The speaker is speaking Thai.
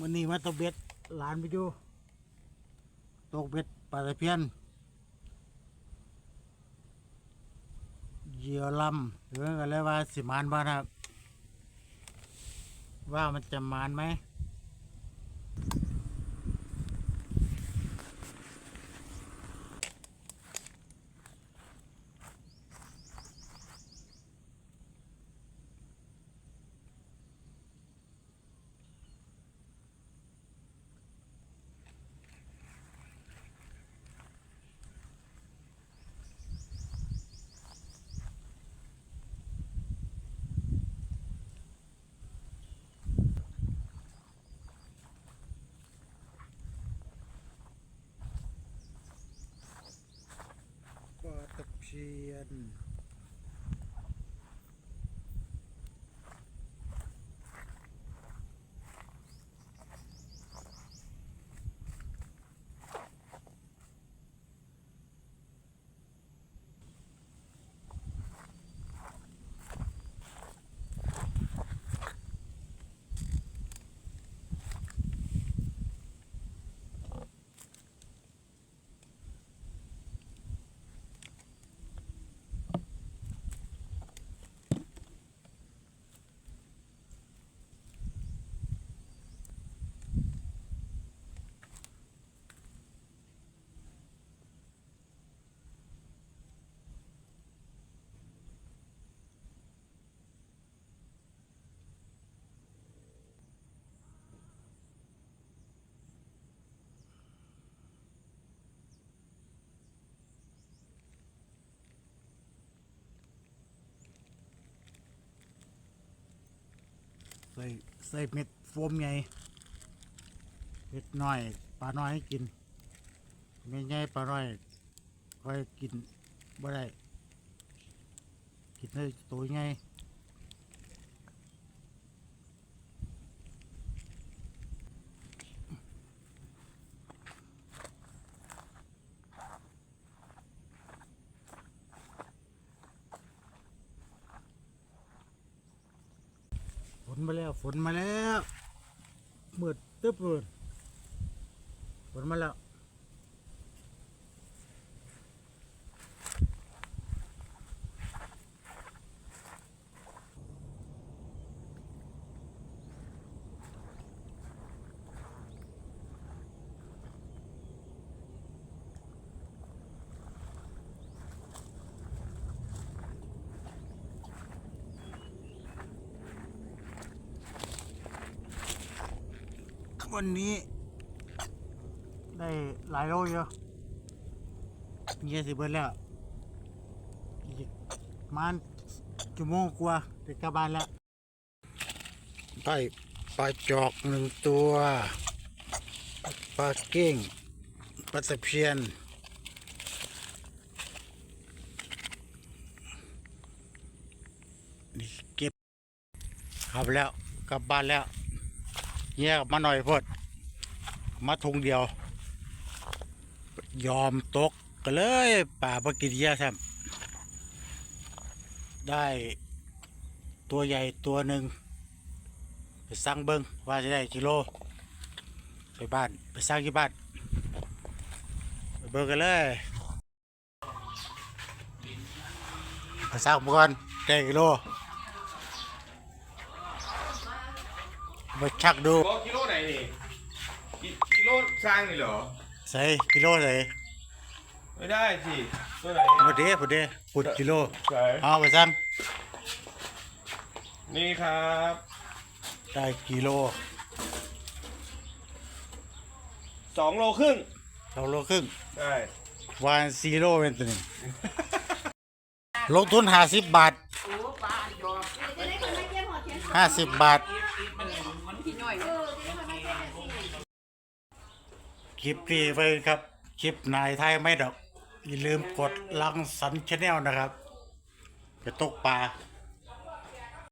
วันนี้มาตกเบ็ดหลานไปดูตกเบ็ดปลาตะเพียนเหยื่อลำหรือกันเลยว่าสิมานบ้านครับ ว่ามันจะมานไหม ตะเพียน ใส่ใส่เม็ดโฟมใหญ่เม็ดน้อยปลาน้อยให้กินเม็ดใหญ่ปลาน้อยค่อยกินบ่ได้กินได้ตัวใหญ่ มาแล้ว ฝนมาแล้วมืดตึ๊บเลยฝนมาแล้ว วันนี้ ได้หลายโลเยอะเงี้ยสิเบิดแล้วอีกมันชั่วโมงกว่าจะกลับบ้านแล้วได้ปลาจอกหนึ่งตัวปลาเก้งปลาตะเพียนนี่เก็บครับแล้วกลับบ้านแล้ว แยกมาหน่อยพดมาทุงเดียว ยอมตกก็เลยป่าปกินเยอะแท้ได้ตัวใหญ่ตัวหนึ่งไปสั่งเบิงว่าจะได้กิโล ไปบ้านไปสร้างที่บ้านไปเบิงกันเลยไปสร้างอุปก่อนได้กิโล ไปชักดูโลกิโลไหนนี่กิกิโลสร้างนี่เหรอ ใส่กิโลใส่ไม่ได้สิตัวไหนพอดีพอดีปุดกิโลใส่เอาไปสั่งนี่ครับได้กิโลสองโลครึ่งสองโลครึ่งได้ วานซีโร่เป็นตัวหนึ่งลงทุนห้าสิบบาทห้าสิบบาท คลิปนี้ไปครับ คลิปนายไทยไม่ดอก อย่าลืมกดลังสันชแนลนะครับ จะตกปลา